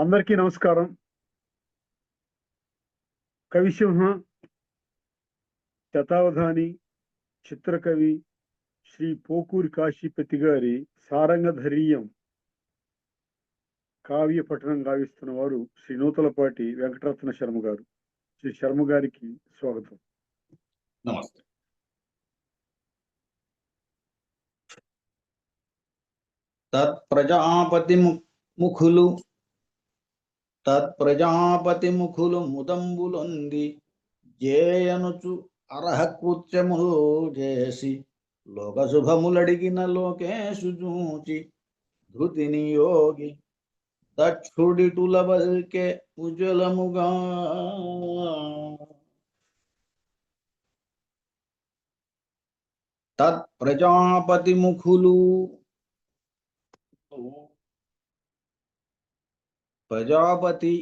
అందరికీ నమస్కారం. కవిసింహ శతావధాని చిత్రకవి శ్రీ పోకూరి కాశీపతి గారి సారంగధరీయం కావ్య పఠనం గావిస్తున్న వారు శ్రీ నూతలపాటి వెంకటరత్న శర్మ గారు. శ్రీ శర్మ గారికి స్వాగతం. నమస్తే. తత్ప్రజాపతి ము- ముఖులు తత్ప్రజాపతి ముఖులు ముదంబులొంది జేయనుచు అర్హ కృత్యములు చేసి లోక శుభములడిగిన లోకేశు చూచి ధృతిని యోగి దక్షుడిటుల బల్కె ఉజ్వలముగా తత్ప్రజాపతి ముఖులు ప్రజాపతి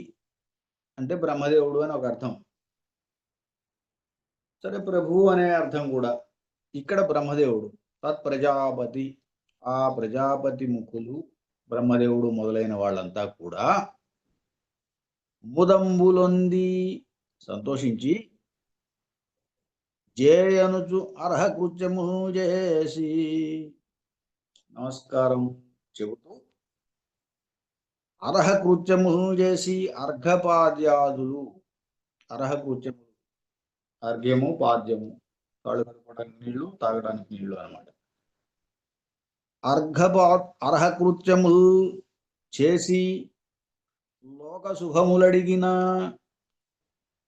అంటే బ్రహ్మదేవుడు అని ఒక అర్థం. సరే ప్రభు అనే అర్థం కూడా ఇక్కడ బ్రహ్మదేవుడు తత్ ప్రజాపతి ఆ ప్రజాపతి ముఖులు బ్రహ్మదేవుడు మొదలైన వాళ్ళంతా కూడా ముదంబులొంది సంతోషించి జేయనుచు అర్హ కృత్యము చేసి నమస్కారం. అర్హ కృత్యము చేసి అర్ఘపాద్యాదులు అర్హ కృత్యములు అర్ఘ్యము పాద్యము. కాళ్ళు కడుకోవడానికి నీళ్ళు తాగడానికి నీళ్ళు అనమాట అర్ఘపా అర్హ కృత్యములు చేసి లోక శుభములడిగిన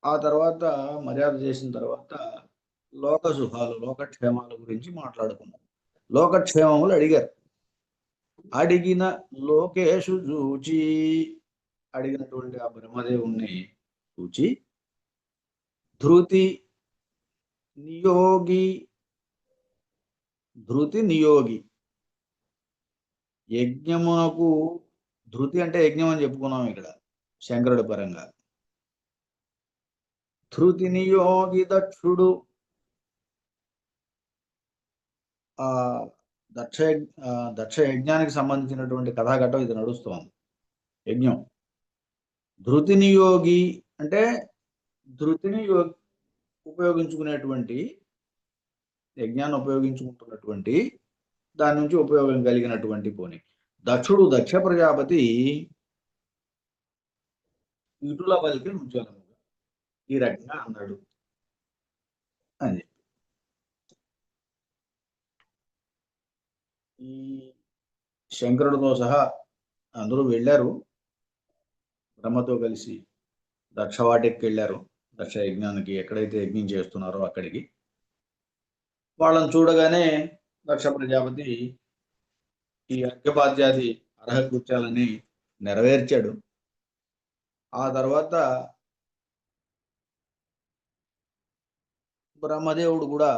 ఆ తర్వాత మర్యాద చేసిన తర్వాత లోక శుభాలు లోకక్షేమాల గురించి మాట్లాడుకున్నాం. లోకక్షేమములు అడిగారు. అడిగిన లోకేషు చూచి అడిగినటువంటి ఆ బ్రహ్మదేవుణ్ణి చూచి ధృతి నియోగి ధృతి నియోగి యజ్ఞమునకు ధృతి అంటే యజ్ఞం అని చెప్పుకున్నాం ఇక్కడ శంకరుడి పరంగా. ధృతి నియోగి దక్షుడు ఆ దక్ష దక్ష యజ్ఞానికి సంబంధించినటువంటి కథాఘట్టం ఇది నడుస్తుంది. యజ్ఞం. ధృతినియోగి అంటే ధృతిని యో- ఉపయోగించుకునేటువంటి యజ్ఞాన్ని ఉపయోగించుకుంటున్నటువంటి దాని నుంచి ఉపయోగం కలిగినటువంటి పోని. దక్షుడు దక్ష ప్రజాపతి ఇటుల వలికి ఉజ్వలముగా ఈ రకంగా అన్నాడు. అని ఈ శంకరుడితో సహా అందరూ వెళ్ళారు. బ్రహ్మతో కలిసి దక్షవాటికి వెళ్ళారు దక్ష యజ్ఞానికి ఎక్కడైతే యజ్ఞం చేస్తున్నారో అక్కడికి. వాళ్ళని చూడగానే దక్ష ప్రజాపతి ఈ అర్ఘ్యపాద్యాది అర్హ కృత్యాలని నెరవేర్చాడు. ఆ తర్వాత బ్రహ్మదేవుడు కూడా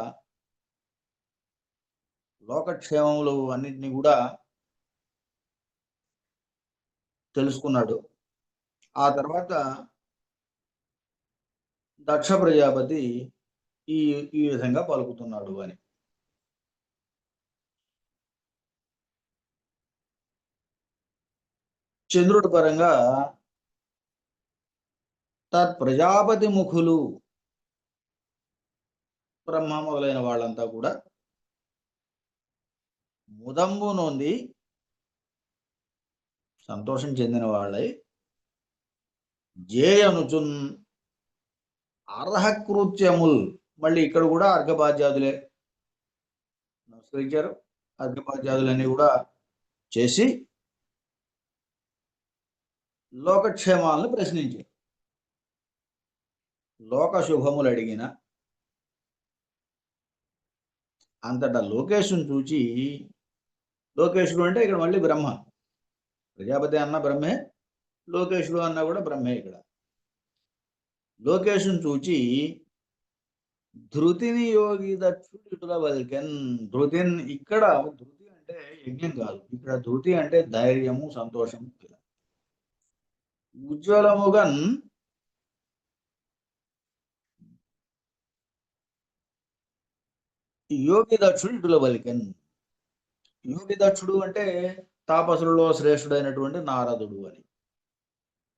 లోకక్షేమములు అన్నింటినీ కూడా తెలుసుకున్నాడు. ఆ తర్వాత దక్ష ప్రజాపతి ఈ ఈ విధంగా పలుకుతున్నాడు అని. చంద్రుడి పరంగా తత్ ప్రజాపతి ముఖులు బ్రహ్మ మొదలైన వాళ్ళంతా కూడా ముదంబు నొంది సంతోషం చెందిన వాళ్ళై జేయనుచున్ అర్హకృత్యముల్. మళ్ళీ ఇక్కడ కూడా అర్ఘబాధ్యాదులే నమస్కరించారు. అర్ఘబాధ్యాదులన్నీ కూడా చేసి లోకక్షేమాలను ప్రశ్నించారు. లోక శుభములు అడిగిన అంతటా లోకేశుని చూచి లోకేశుడు అంటే ఇక్కడ మళ్ళీ బ్రహ్మ. ప్రజాపతి అన్న బ్రహ్మే లోకేశుడు అన్న కూడా బ్రహ్మే ఇక్కడ. లోకేశుని చూచి ధృతిని యోగి దక్షుడిటుల వల్కెన్ ధృతిన్ ఇక్కడ ధృతి అంటే యజ్ఞం కాదు. ఇక్కడ ధృతి అంటే ధైర్యము సంతోషం ఉజ్వలముగన్ యోగి దక్షుడు ఇటుల యోగి దక్షుడు అంటే తాపసులలో శ్రేష్ఠుడైనటువంటి నారదుడు అని.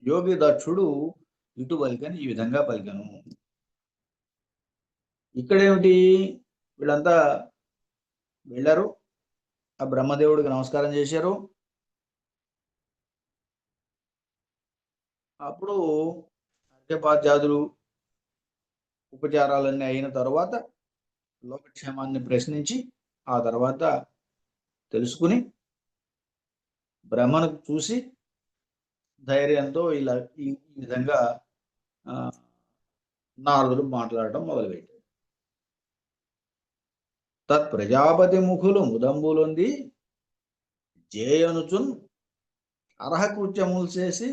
యోగి దక్షుడు ఇటు పలికని ఈ విధంగా పలికను. ఇక్కడేమిటి? వీళ్ళంతా వెళ్ళారు. ఆ బ్రహ్మదేవుడికి నమస్కారం చేశారు. అప్పుడు అర్ఘ్యపాద్యాదులు ఉపచారాలన్నీ అయిన తర్వాత లోకక్షేమాన్ని ప్రశ్నించి ఆ తర్వాత తెలుసుకుని బ్రహ్మను చూసి ధైర్యంతో ఇలా ఈ ఈ విధంగా ఆ, నారదుడు మాట్లాడటం మొదలుపెట్టాడు. తత్ ప్రజాపతి ముఖులు ముదంబులుంది జేయనుచున్ అర్హకృత్యములు చేసి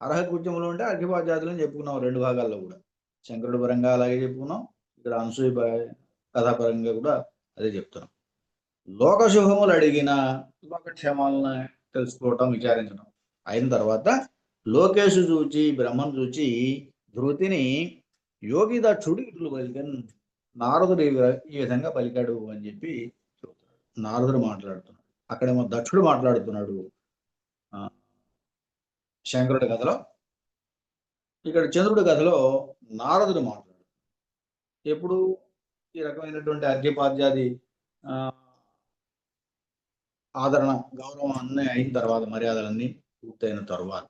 అర్హకృత్యములు అంటే అర్ఘ్యపాద్యాదులని చెప్పుకున్నాం రెండు భాగాల్లో కూడా. శంకరుడు పరంగా అలాగే చెప్పుకున్నాం ఇక్కడ అనసూయ కథాపరంగా కూడా అదే చెప్తున్నాం. లోక శుభములు అడిగిన లోకక్షేమాలను తెలుసుకోవటం విచారించడం అయిన తర్వాత లోకేషు చూచి బ్రహ్మను చూచి ధృతిని యోగి దక్షుడు ఇట్లు పలికన్ నారదుడు ఈ విధంగా పలికాడు అని చెప్పి చెబుతున్నాడు. నారదుడు మాట్లాడుతున్నాడు. అక్కడేమో దక్షుడు మాట్లాడుతున్నాడు. శంకరుడి కథలో. ఇక్కడ చంద్రుడి కథలో నారదుడు మాట్లాడు ఎప్పుడు ఈ రకమైనటువంటి అర్ఘ్యపాద్యాది ఆ, ఆదరణ గౌరవం అన్నీ అయిన తర్వాత మర్యాదలన్నీ పూర్తయిన తర్వాత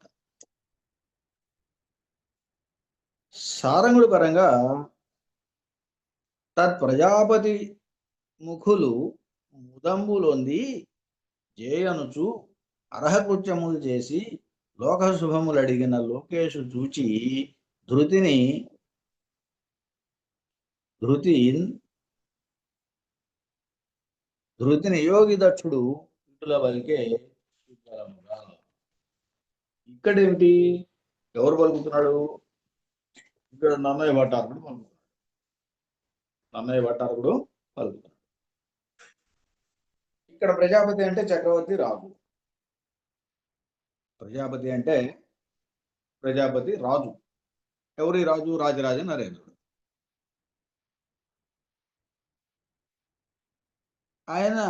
సారంగుడి పరంగా తత్ ప్రజాపతి ముఖులు ముదంబులొంది జేయనుచు అర్హకృత్యములు చేసి లోక అడిగిన లోకేషు చూచి ధృతిని ధృతి ధృతిని యోగి దక్షుడు ఇటుల వలికే ఉత్తరముగా. ఇక్కడేమిటి? ఎవరు పలుకుతున్నాడు? ఇక్కడ నన్నయ్య భట్టారకుడు పలుకుతున్నాడు. నన్నయ్య భట్టారకుడు పలుకుతున్నాడు. ఇక్కడ ప్రజాపతి అంటే చక్రవర్తి రాజు. ప్రజాపతి అంటే ప్రజాపతి రాజు. ఎవరి రాజు? రాజరాజ నరేంద్రుడు. ఆయన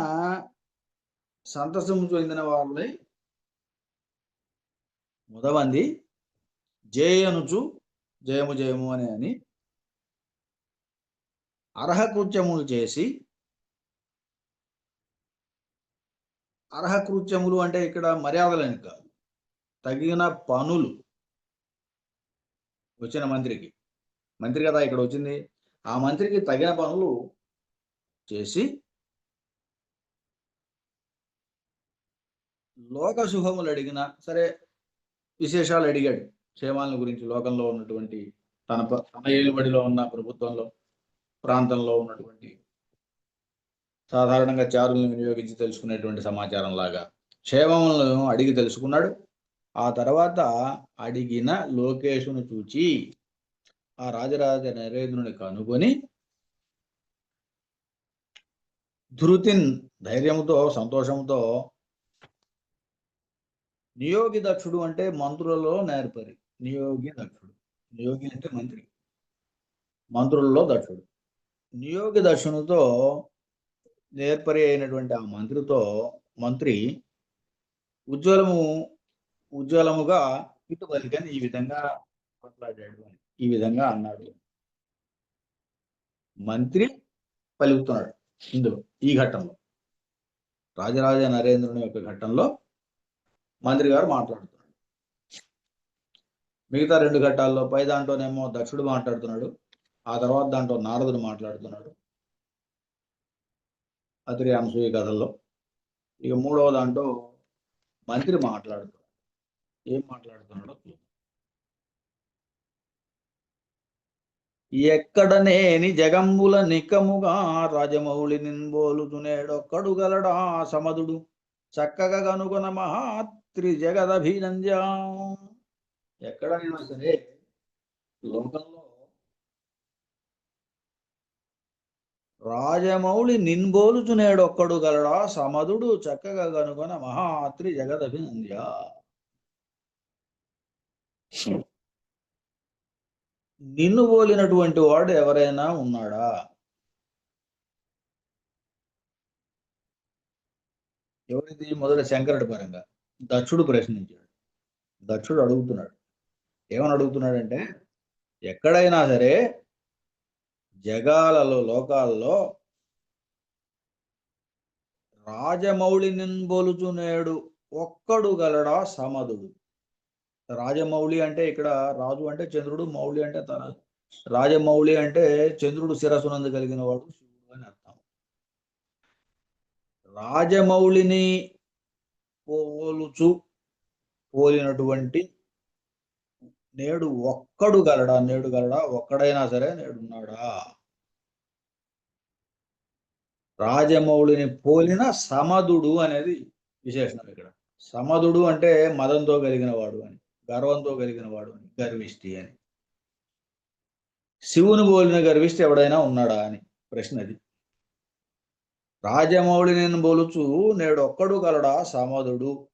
సంతసము చెందిన వాళ్ళని ముదవంది జయనుచు జయము జయము అని అని అర్హకృత్యములు చేసి అర్హకృత్యములు అంటే ఇక్కడ మర్యాదలని కాదు. తగిన పనులు వచ్చిన మంత్రికి. మంత్రి కదా ఇక్కడ వచ్చింది. ఆ మంత్రికి తగిన పనులు చేసి లోక శుభములు అడిగిన సరే విశేషాలు అడిగాడు క్షేమాల గురించి లోకంలో ఉన్నటువంటి తన తన ఏలుబడిలో ఉన్న ప్రభుత్వంలో ప్రాంతంలో ఉన్నటువంటి సాధారణంగా చారులను వినియోగించి తెలుసుకునేటువంటి సమాచారం లాగా క్షేమములను అడిగి తెలుసుకున్నాడు. ఆ తర్వాత అడిగిన లోకేషును చూచి ఆ రాజరాజ నరేంద్రుని కనుగొని ధృతిన్ ధైర్యంతో సంతోషంతో నియోగి దక్షుడు అంటే మంత్రులలో నేర్పరి. నియోగి దక్షుడు. నియోగి అంటే మంత్రి. మంత్రులలో దక్షుడు. నియోగి దక్షునితో నేర్పరి అయినటువంటి ఆ మంత్రితో మంత్రి ఉజ్వలము ఉజ్వలముగా ఇటు పలికని ఈ విధంగా మాట్లాడాడు అని. ఈ విధంగా అన్నాడు. మంత్రి పలుకుతున్నాడు ఇందులో ఈ ఘట్టంలో. రాజరాజ నరేంద్రుని యొక్క ఘట్టంలో మంత్రి గారు మాట్లాడుతున్నాడు. మిగతా రెండు ఘట్టాల్లో పై దాంట్లోనేమో దక్షుడు మాట్లాడుతున్నాడు. ఆ తర్వాత దాంట్లో నారదుడు మాట్లాడుతున్నాడు. అతిరి అనసూయ కథల్లో. ఇక మూడవ దాంట్లో మంత్రి మాట్లాడుతున్నాడు. ఏం మాట్లాడుతున్నాడో ఎక్కడనేని జగంబుల నికముగా రాజమౌళి నిన్బోలుతునేడొక్కడు గలడా సమధుడు చక్కగా కనుగొన మహాత్రి జగదభినంజ ఎక్కడైనా సరే లోకంలో రాజమౌళి నిన్బోలుచునేడొక్కడు గలడా సమధుడు చక్కగా కనుగొన మహాత్రి జగదభినంద్య. నిన్ను పోలినటువంటి వాడు ఎవరైనా ఉన్నాడా? ఎవరిది? మొదట శంకరుడి పరంగా. దక్షుడు ప్రశ్నించాడు. దక్షుడు అడుగుతున్నాడు. ఏమని అడుగుతున్నాడంటే ఎక్కడైనా సరే జగాలలో లోకాల్లో రాజమౌళి నింబొలుచునేడు ఒక్కడు గలడా? సమధుడు రాజమౌళి అంటే ఇక్కడ రాజు అంటే చంద్రుడు మౌళి అంటే తన రాజమౌళి అంటే చంద్రుడు శిరసునందు కలిగిన వాడు రాజమౌళిని పోలుచు పోలినటువంటి నేడు ఒక్కడు గలడా? నేడు గలడా? ఒక్కడైనా సరే నేడున్నాడా? రాజమౌళిని పోలిన సమదుడు అనేది విశేషణం ఇక్కడ. సమదుడు అంటే మదంతో కలిగిన వాడు అని గర్వంతో కలిగిన వాడు అని గర్విష్టి అని. శివుని పోలిన గర్విష్టి ఎవడైనా ఉన్నాడా అని ప్రశ్న అది రాజమౌళి బోలుచు నేడు ఒక్కడు కలడా సమధుడు.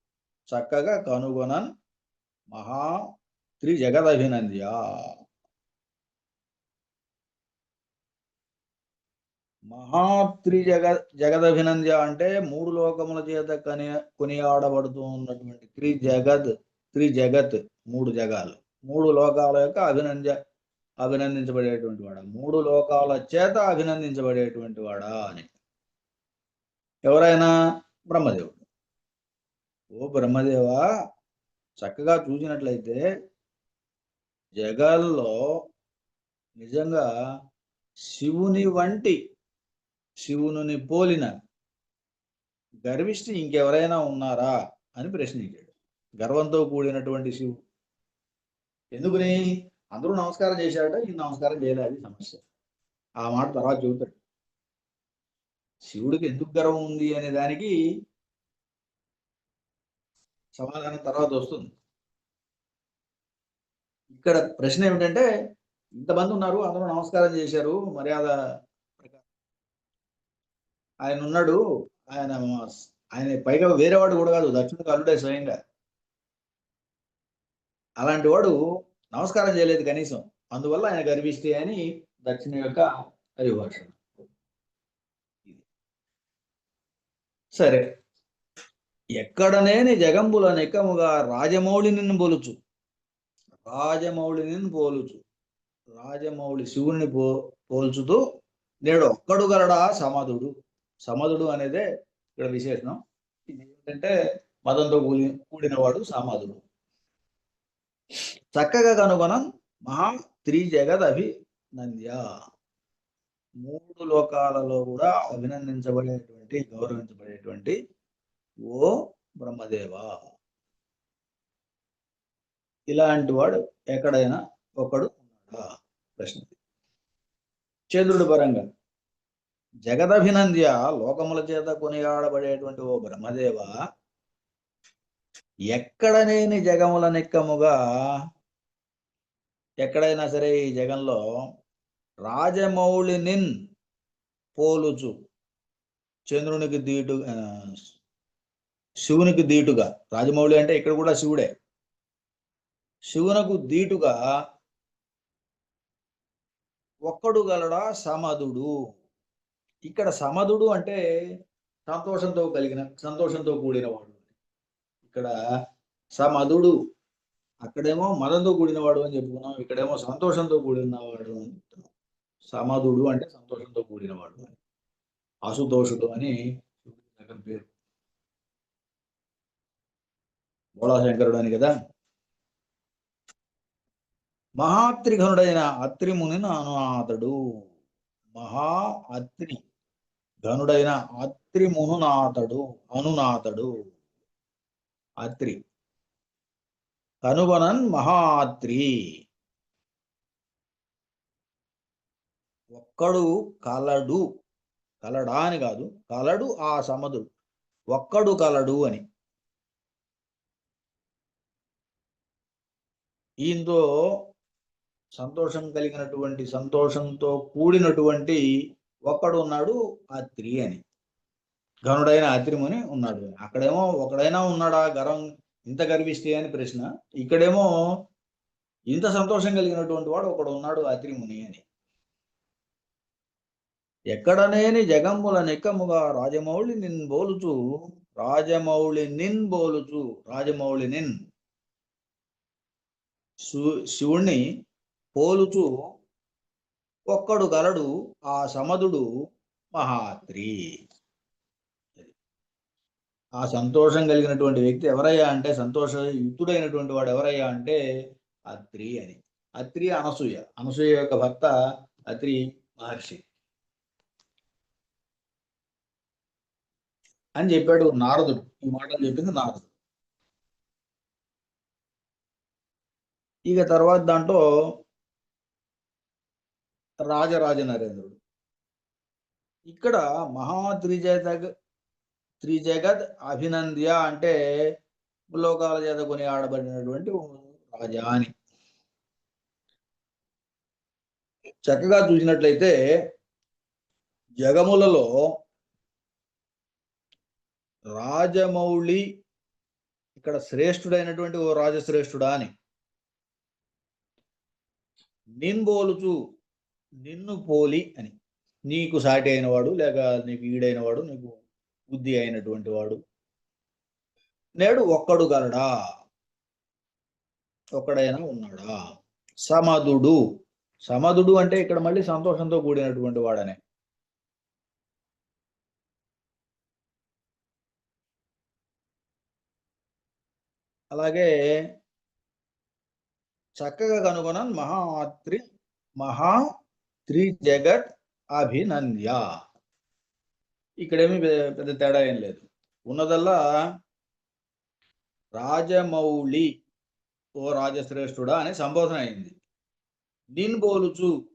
చక్కగా కనుగొనన్ మహా త్రి జగదభినంద్య. మహాత్రి జగ జగదభినంద్య అంటే మూడు లోకముల చేత కని కొనియాడబడుతూ ఉన్నటువంటి త్రి జగత్ త్రి జగత్ మూడు జగాలు. మూడు లోకాల యొక్క అభినంద్య అభినందించబడేటువంటి వాడా. మూడు లోకాల చేత అభినందించబడేటువంటి వాడా అని. ఎవరైనా బ్రహ్మదేవుడు. ఓ బ్రహ్మదేవా చక్కగా చూసినట్లయితే జగల్లో నిజంగా శివుని వంటి శివుని పోలిన గర్విష్టి ఇంకెవరైనా ఉన్నారా అని ప్రశ్నించాడు. గర్వంతో కూడినటువంటి శివుడు ఎందుకని? అందరూ నమస్కారం చేశాడ ఈ నమస్కారం చేయలేదు సమస్య. ఆ మాట తర్వాత చెబుతాడు. శివుడికి ఎందుకు గర్వం ఉంది అనే దానికి సమాధానం తర్వాత వస్తుంది. ఇక్కడ ప్రశ్న ఏమిటంటే ఇంతమంది ఉన్నారు అందరూ నమస్కారం చేశారు మర్యాద ప్రకారం. ఆయన ఉన్నాడు ఆయన ఆయన పైగా వేరేవాడు కూడా కాదు దక్షిణ అల్లుడే స్వయంగా. అలాంటి వాడు నమస్కారం చేయలేదు కనీసం. అందువల్ల ఆయన గర్విస్తే అని దక్షిణ యొక్క అభిభాషణ. సరే. ఎక్కడనేని జగంబుల నికముగా రాజమౌళిని పోలుచు. రాజమౌళిని పోలుచు. రాజమౌళి శివుని పో పోల్చుతూ నేడు ఒక్కడు గలడా సమధుడు సమధుడు అనేదే ఇక్కడ విశేషణం. ఇది ఏంటంటే మదంతో కూడి కూడినవాడు సమాధుడు చక్కగా కనుగొనం మహా త్రి జగద్ అభినంద్య మూడు లోకాలలో కూడా అభినందించబడేటువంటి గౌరవించబడేటువంటి ఓ బ్రహ్మదేవ. ఇలాంటి వాడు ఎక్కడైనా ఒకడు ఉన్నాడా? ప్రశ్న. చంద్రుడి పరంగా. జగదభినంద్య లోకముల చేత కొనియాడబడేటువంటి ఓ బ్రహ్మదేవ ఎక్కడనేని జగముల నిక్కముగా ఎక్కడైనా సరే ఈ జగంలో రాజమౌళినిన్ పోలుచు. చంద్రునికి దీటు శివునికి దీటుగా. రాజమౌళి అంటే ఇక్కడ కూడా శివుడే. శివునకు దీటుగా ఒక్కడు గలడా? సమధుడు ఇక్కడ సమధుడు అంటే సంతోషంతో కలిగిన సంతోషంతో కూడిన వాడు. ఇక్కడ సమధుడు అక్కడేమో మదంతో కూడినవాడు అని చెప్పుకున్నాం ఇక్కడేమో సంతోషంతో కూడినవాడు అని చెప్తున్నాం. సమధుడు అంటే సంతోషంతో కూడినవాడు అని ఆశుతోషుడు అని శివుడి పేరు. బోళాశంకరుడు అని కదా? మహాత్రిఘనుడైన అత్రిముని అనునాథుడు మహా అత్రి ఘనుడైన అత్రిమునునాథుడు అనునాథుడు అత్రి. కనుగొనన్ మహాత్రి. ఒక్కడు కలడు. కలడా అని కాదు కలడు ఆ సమధుడు. ఒక్కడు కలడు అని. ఈయంతో సంతోషం కలిగినటువంటి సంతోషంతో కూడినటువంటి ఒక్కడు ఉన్నాడు అత్రి అని. ఘనుడైన అత్రిముని ఉన్నాడు అక్కడేమో ఒకడైనా ఉన్నాడా గర్వం ఇంత గర్విస్తే అని ప్రశ్న. ఇక్కడేమో ఇంత సంతోషం కలిగినటువంటి వాడు ఒకడు ఉన్నాడు అత్రిముని అని. ఎక్కడనేని జగమ్ముల నిక్కముగా రాజమౌళి నిన్ బోలుచు రాజమౌళి నిన్ బోలుచు రాజమౌళి నిన్. శివు- శివుణ్ణి పోలుచు ఒక్కడు గలడు ఆ సమధుడు మహాత్రి. ఆ సంతోషం కలిగినటువంటి వ్యక్తి ఎవరయ్యా అంటే సంతోష యుక్తుడైనటువంటి వాడు ఎవరయ్యా అంటే అత్రి అని. అత్రి అనసూయ. అనసూయ యొక్క భర్త అత్రి మహర్షి. అని చెప్పాడు నారదుడు. ఈ మాటలు చెప్పింది నారదుడు. ఇక తర్వాత దాంట్లో రాజరాజ నరేంద్రుడు. ఇక్కడ మహా త్రిజగ త్రిజగత్ అభినంద్య అంటే లోకాల చేత కొని ఆడబడినటువంటి రాజా అని చక్కగా చూసినట్లయితే జగములలో రాజమౌళి ఇక్కడ శ్రేష్ఠుడైనటువంటి ఓ రాజశ్రేష్ఠుడా అని. నిన్బోలుచు నిన్ను పోలి అని. నీకు సాటి అయిన వాడు లేక నీకు ఈడైన వాడు నీకు బుద్ధి అయినటువంటి వాడు. నేడు ఒక్కడు గలడా? ఒక్కడైనా ఉన్నాడా? సమదుడు. సమదుడు అంటే ఇక్కడ మళ్ళీ సంతోషంతో కూడినటువంటి వాడనే. అలాగే చక్కగా కనుగొన మహాత్రి మహా త్రి జగత్ అభినంద్య. ఇక్కడేమి పెద్ద తేడా ఏం లేదు. ఉన్నదల్లా రాజమౌళి ఓ రాజశ్రేష్ఠుడా అని సంబోధన అయింది. నిన్ను పోలుచు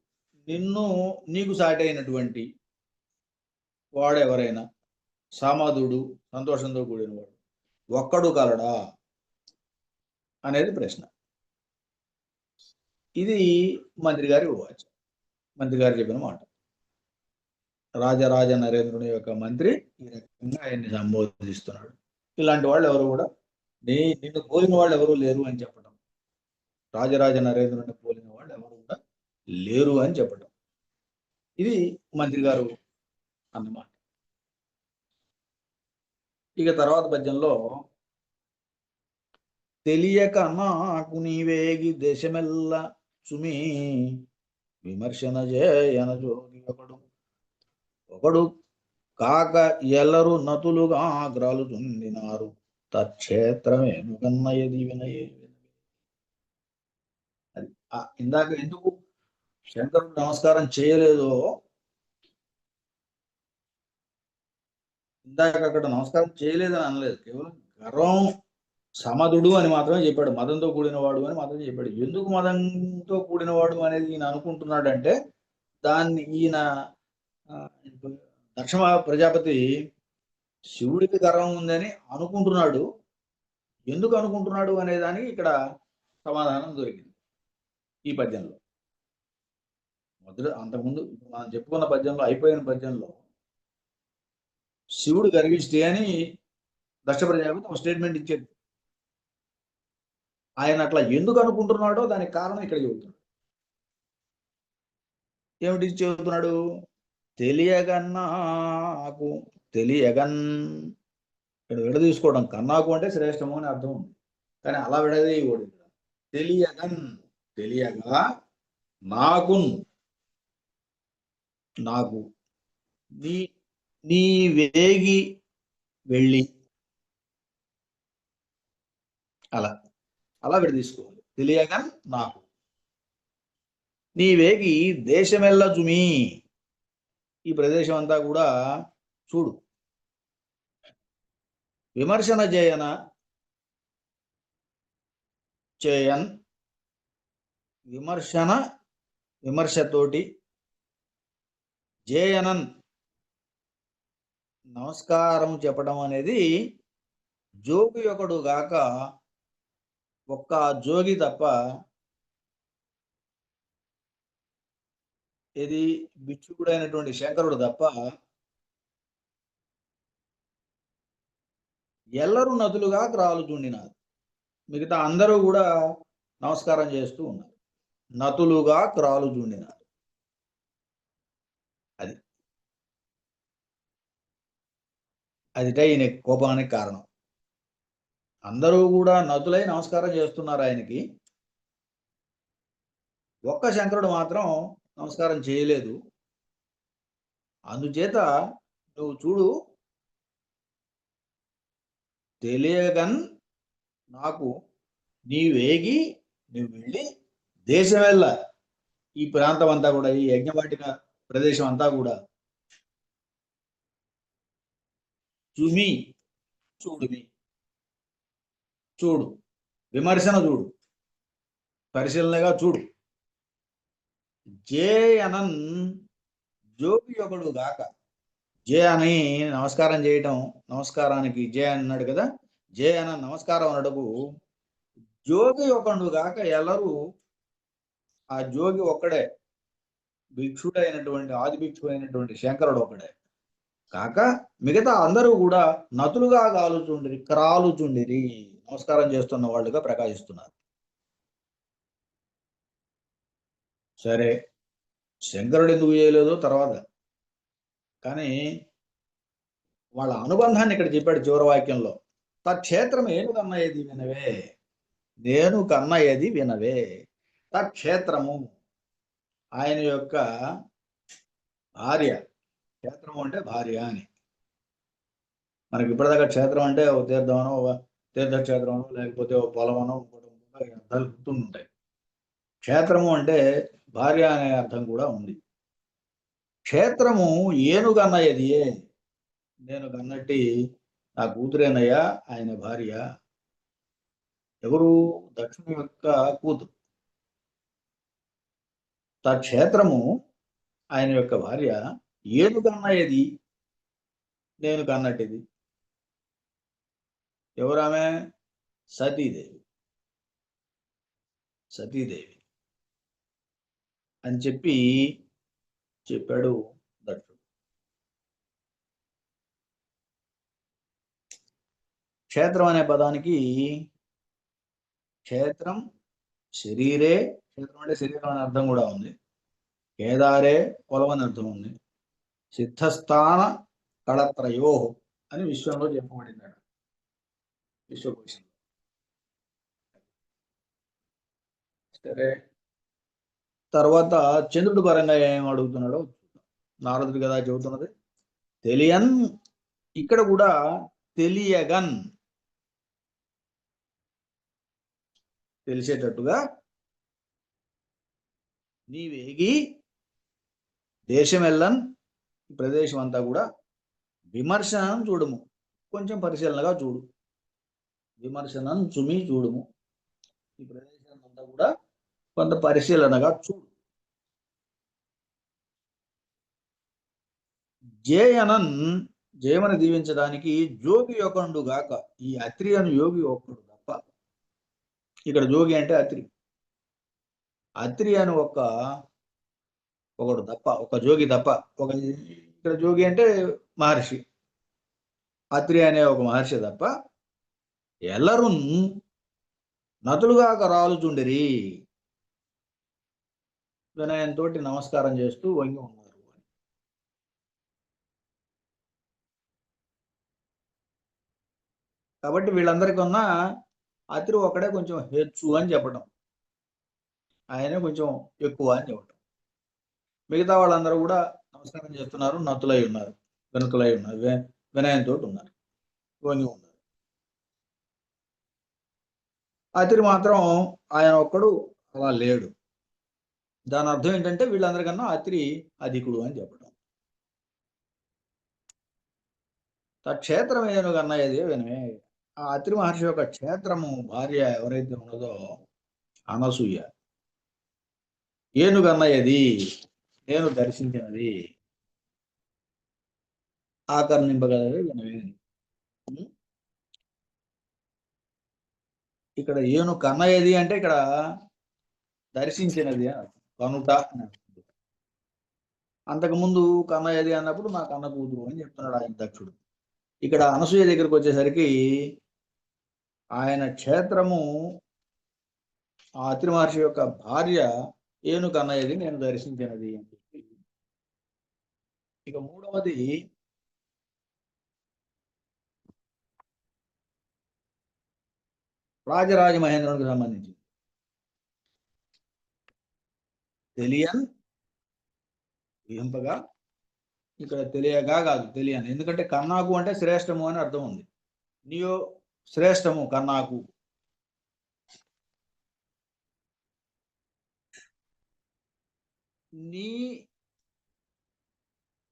నిన్ను నీకు సాటైనటువంటి వాడెవరైనా? సమధుడు సంతోషంతో కూడినవాడు. ఒక్కడు కలడా? అనేది ప్రశ్న. ఇది మంత్రి గారి వాచ మంత్రి గారు చెప్పిన మాట. రాజరాజ నరేంద్రుని యొక్క మంత్రి ఈ రకంగా ఆయన్ని సంబోధిస్తున్నాడు. ఇలాంటి వాళ్ళు ఎవరు కూడా? నీ నిన్ను పోలిన వాళ్ళు ఎవరు లేరు అని చెప్పడం రాజరాజ నరేంద్రుని పోలిన వాళ్ళు ఎవరు కూడా లేరు అని చెప్పడం ఇది మంత్రి గారు అన్నమాట. ఇక తర్వాత పద్యంలో తెలియక నాకు నీవేగి దేశమెల్ల సుమి. విమర్శన చేయన జోగి ఒకడు. ఒకడు కాక ఎల్లరు నతులుగా అగ్రాలు చుందినారు తక్షేత్రమే కన్నయది వినయే. అది ఇందాక ఎందుకు శంకరుడు నమస్కారం చేయలేదో? ఇందాక అక్కడ నమస్కారం చేయలేదని అనలేదు. కేవలం గర్వం సమధుడు అని మాత్రమే చెప్పాడు మదంతో కూడినవాడు అని మాత్రమే చెప్పాడు. ఎందుకు మదంతో కూడినవాడు అనేది ఈయన అనుకుంటున్నాడంటే దాన్ని ఈయన ఆ, దక్ష ప్రజాపతి శివుడికి గర్వం ఉందని అనుకుంటున్నాడు. ఎందుకు అనుకుంటున్నాడు అనే దానికి ఇక్కడ సమాధానం దొరికింది ఈ పద్యంలో. మొదటి అంతకుముందు మనం చెప్పుకున్న పద్యంలో అయిపోయిన పద్యంలో శివుడు గర్విస్తే అని దక్ష ప్రజాపతి ఒక స్టేట్మెంట్ ఇచ్చేది. ఆయన అట్లా ఎందుకు అనుకుంటున్నాడో దానికి కారణం ఇక్కడ చెబుతున్నాడు. ఏమిటి చెబుతున్నాడు? తెలియగన్నాకు తెలియగన్ ఇక్కడ విడ తీసుకోవడం కన్నాకు అంటే శ్రేష్టము అని అర్థం ఉంది. కానీ అలా విడదీయకూడదు ఇక్కడ. తెలియగన్ తెలియగా నాకు నాకు నీ నీ వేగి వెళ్ళి అలా. అలా విడదీసుకోవాలి. తెలియగా నాకు. నీ వేగి దేశమెల్ల జుమి. ఈ ప్రదేశం అంతా కూడా చూడు. విమర్శన చేయన చేయన్ విమర్శన విమర్శతోటి జయనన్ నమస్కారం చెప్పడం అనేది జోగు ఒకడు గాక ఒక్క జోగి తప్ప ఇది బిచ్చుకుడైనటువంటి శంకరుడు తప్ప ఎల్లరూ నదులుగా క్రాలుచుండినారు మిగతా అందరూ కూడా నమస్కారం చేస్తూ ఉన్నారు. నతులుగా క్రాలుచుండినారు అది. అదిట ఈయన కోపానికి కారణం. అందరూ కూడా నతులై నమస్కారం చేస్తున్నారు ఆయనకి. ఒక్క శంకరుడు మాత్రం నమస్కారం చేయలేదు. అందుచేత నువ్వు చూడు. తెలియగన్ నాకు నీవేగి నువ్వు వెళ్ళి దేశం వెళ్ళ. ఈ ప్రాంతం అంతా కూడా ఈ యజ్ఞవాటిక ప్రదేశం అంతా కూడా. చూమి చూడుమి చూడు. విమర్శన చూడు. పరిశీలనగా చూడు. జే అనన్ జోగి ఒకడు గాక. జే అని నమస్కారం చేయటం నమస్కారానికి జే అన్నాడు కదా. జే అన నమస్కారం అనడుగు జోగి ఒకడు గాక ఎల్లరూ ఆ జోగి ఒక్కడే. భిక్షుడైనటువంటి ఆది భిక్షుడు అయినటువంటి శంకరుడు ఒకడే. కాక మిగతా అందరూ కూడా నతులుగా కాలుచుండిరి క్రాలుచుండిరి. నమస్కారం చేస్తున్న వాళ్ళుగా ప్రకాశిస్తున్నారు. సరే శంకరుడు ఎందుకు చేయలేదు? తర్వాత. కానీ వాళ్ళ అనుబంధాన్ని ఇక్కడ చెప్పాడు చివరి వాక్యంలో తక్షేత్రం ఏను కన్నయ్యది వినవే? నేను కన్నయ్యది వినవే. తక్షేత్రము. ఆయన యొక్క భార్య. క్షేత్రము అంటే భార్య అని. మనకి ఇప్పటిదాకా క్షేత్రం అంటే ఒక తీర్థమనో ఒక లేకపోతే ఓ పొలమనో ఇంకోటి ఇంకోటి అర్థాలు గుర్తుంటాయి క్షేత్రము అంటే భార్య అనే అర్థం కూడా ఉంది. క్షేత్రము ఏనుగన్నయ్యది. నేను కన్నట్టి నా కూతురేనయ్యా ఆయన భార్య. ఎవరు? దక్షిణ యొక్క కూతురు. క్షేత్రము ఆయన యొక్క భార్య. ఏనుగన్నయ్యది. నేను కన్నట్టిది. ఎవరామె? సతీదేవి. సతీదేవి. అని చెప్పి చెప్పాడు దట్టుడు క్షేత్రం అనే పదానికి క్షేత్రం శరీరే క్షేత్రం అంటే శరీరం అనే అర్థం కూడా ఉంది. కేదారే పొలం అని అర్థం ఉంది. సిద్ధస్థాన కళత్రయో అని విశ్వంలో చెప్పబడింది విశ్వకోశంలో సరే తర్వాత చంద్రుడి పరంగా ఏం అడుగుతున్నాడో నారదుడు కదా చెబుతున్నది. తెలియన్ ఇక్కడ కూడా తెలియగన్. తెలిసేటట్టుగా నీవేగి దేశం వెళ్ళన్ ప్రదేశం అంతా కూడా విమర్శనం చూడము. కొంచెం పరిశీలనగా చూడు. విమర్శనం చుమి చూడుము. ఈ ప్రదేశం అంతా కూడా కొంత పరిశీలనగా చూడు. జేయనన్ జయమని దీవించడానికి జోగి ఒకడు గాక. ఈ అత్రి అని యోగి ఒకడు తప్ప. ఇక్కడ జోగి అంటే అత్రి. అత్రి అని ఒక ఒకడు తప్ప ఒక జోగి తప్ప. ఒక ఇక్కడ జోగి అంటే మహర్షి. అత్రి అనే ఒక మహర్షి తప్ప ఎల్లరూ నతులుగా రాలుచుండిరి. వినయంతో నమస్కారం చేస్తూ వంగి ఉన్నారు అని కాబట్టి వీళ్ళందరికన్నా అతిరు ఒకడే కొంచెం హెచ్చు అని చెప్పడం ఆయనే కొంచెం ఎక్కువ అని చెప్పడం మిగతా వాళ్ళందరూ కూడా నమస్కారం చేస్తున్నారు నతులై ఉన్నారు వెనుకలై ఉన్నారు వినయంతో ఉన్నారు వంగి ఉన్నారు. అతిరి మాత్రం ఆయన ఒక్కడు అలా లేడు. దాని అర్థం ఏంటంటే వీళ్ళందరికన్నా అత్రి అధికుడు అని చెప్పడం క్షేత్రం ఏను కన్నా ఇది వినమే. ఆ అత్రి మహర్షి యొక్క క్షేత్రము భార్య ఎవరైతే ఉన్నదో అనసూయ. ఏనుగన్నయ్యది నేను దర్శించినది. ఆకర్ణింపగలది వినవేది ఇక్కడ ఏను కన్నయ్యది అంటే ఇక్కడ దర్శించినది కనుట అని అర్థం. అంతకుముందు కన్నయ్యది అన్నప్పుడు మా కన్న కూతురు అని చెప్తున్నాడు ఆయన దక్షుడు. ఇక్కడ అనసూయ దగ్గరికి వచ్చేసరికి ఆయన క్షేత్రము ఆ అత్రి మహర్షి యొక్క భార్య ఏను కన్నయ్యది నేను దర్శించినది అని చెప్పి. ఇక మూడవది రాజరాజ మహేంద్రునికి సంబంధించి. తెలియన్ ఎంపగా ఇక్కడ తెలియగా కాదు తెలియని. ఎందుకంటే కన్నాకు అంటే శ్రేష్టము అని అర్థం ఉంది. నీయో శ్రేష్టము కన్నాకు. నీ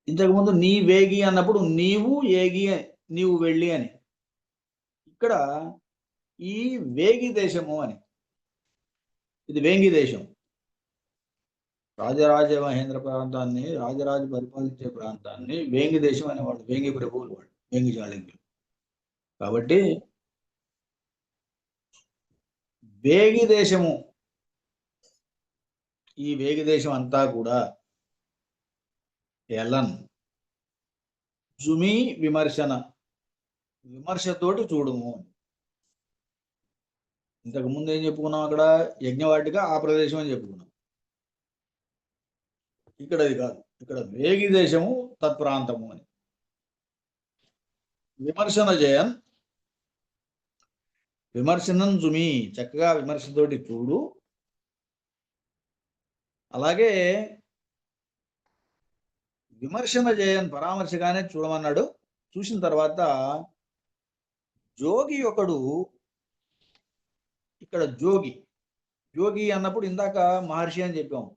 ఇంతకుముందు నీ వేగి అన్నప్పుడు నీవు ఏగి అని- నీవు వెళ్ళి అని. ఇక్కడ ఈ వేగి దేశము అని. ఇది వేంగి దేశం. రాజరాజ మహేంద్ర ప్రాంతాన్ని రాజరాజు పరిపాలించే ప్రాంతాన్ని వేంగి దేశం అనేవాడు వేంగి ప్రభువులు వాడు వేంగి చాళుక్యులు కాబట్టి వేగి దేశము ఈ వేగి దేశం అంతా కూడా ఎలన్ జుమి విమర్శన విమర్శతోటి చూడము అని. ఇంతకు ముందు ఏం చెప్పుకున్నాం అక్కడ? యజ్ఞవాటిక ఆ ప్రదేశం అని చెప్పుకున్నాం. ఇక్కడ అది కాదు. ఇక్కడ వేగి దేశము తత్ప్రాంతము అని. విమర్శన జయన్ విమర్శనం జుమి చక్కగా విమర్శతోటి చూడు. అలాగే విమర్శన జయన్ పరామర్శగానే చూడమన్నాడు. చూసిన తర్వాత జోగి ఒకడు ఇక్కడ జోగి. జోగి అన్నప్పుడు ఇందాక మహర్షి అని చెప్పాం.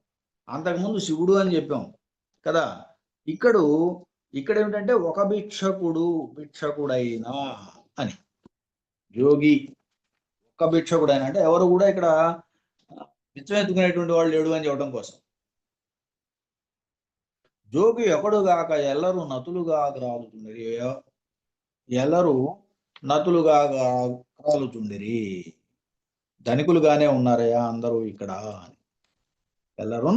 అంతకుముందు శివుడు అని చెప్పాం. కదా? ఇక్కడు ఇక్కడ ఏమిటంటే ఒక భిక్షకుడు భిక్షకుడైనా అని. జోగి ఒక్క భిక్షకుడైన. అంటే ఎవరు కూడా ఇక్కడ బిచ్చం ఎత్తుకునేటువంటి వాళ్ళు లేడు అని చెప్పడం కోసం. జోగి ఒకడుగాక ఎల్లరూ నతులుగా రాలుతుండరి ఎల్లరూ నతులుగా రాలుతుండిరి ధనికులుగానే ఉన్నారయ్యా అందరూ ఇక్కడ అని. ఎల్లరూ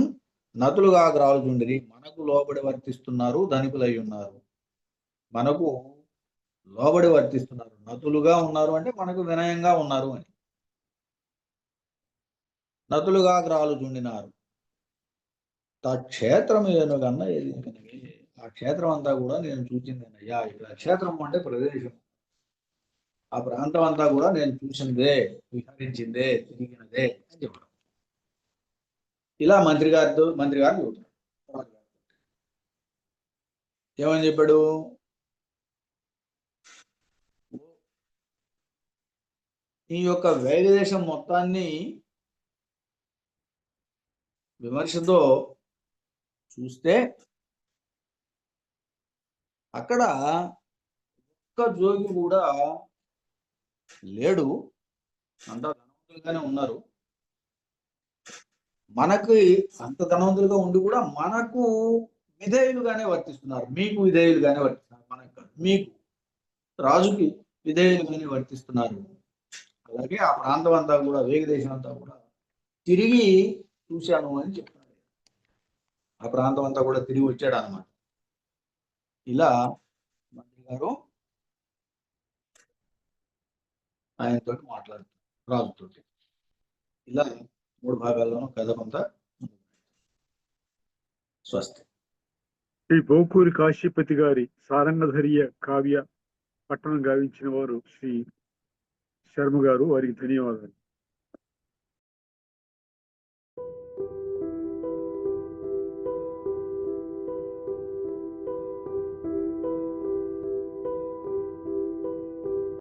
నతులుగా రాలుతుండిరి మనకు లోబడి వర్తిస్తున్నారు ధనికులై ఉన్నారు. మనకు లోబడి వర్తిస్తున్నారు నతులుగా ఉన్నారు అంటే మనకు వినయంగా ఉన్నారు అని. నతులుగా గ్రాలుచుండినారు. క్షేత్రం ఏనుగన్న ఏది? ఆ క్షేత్రం అంతా కూడా నేను చూచిందనయ్యా. ఇక్కడ క్షేత్రం అంటే ప్రదేశం ఆ ప్రాంతం అంతా కూడా నేను చూసిందే విహరించిందే తిరిగినదే అని చెప్పడం. ఇలా మంత్రి గారితో మంత్రి గారు చెబుతారు. ఏమని చెప్పాడు? ఈ యొక్క వేగదేశం మొత్తాన్ని విమర్శతో చూస్తే అక్కడ ఒక్క జోగి కూడా లేడు. అంతా ధనవంతులుగానే ఉన్నారు. మనకి అంత ధనవంతులుగా ఉండి కూడా మనకు విధేయులుగానే వర్తిస్తున్నారు. మీకు విధేయులుగానే వర్తిస్తున్నారు. మనకు మీకు రాజుకి విధేయులుగానే వర్తిస్తున్నారు. అలాగే ఆ ప్రాంతం అంతా కూడా వేగదేశం అంతా కూడా తిరిగి చూశాను అని చెప్తున్నాడు ఆ ప్రాంతం అంతా కూడా తిరిగి వచ్చాడు అనమాట ఇలా మంత్రి గారు ఆయనతో మాట్లాడుతారు రాజుతోటి. ఇలా మూడు భాగాల్లోనూ కథ కొంత స్వస్తి. శ్రీ బోకూరి కాశీపతి గారి సారంగధర్య కావ్య పట్టణం గావించిన వారు శ్రీ శర్మ గారు. వారికి ధన్యవాదాలు.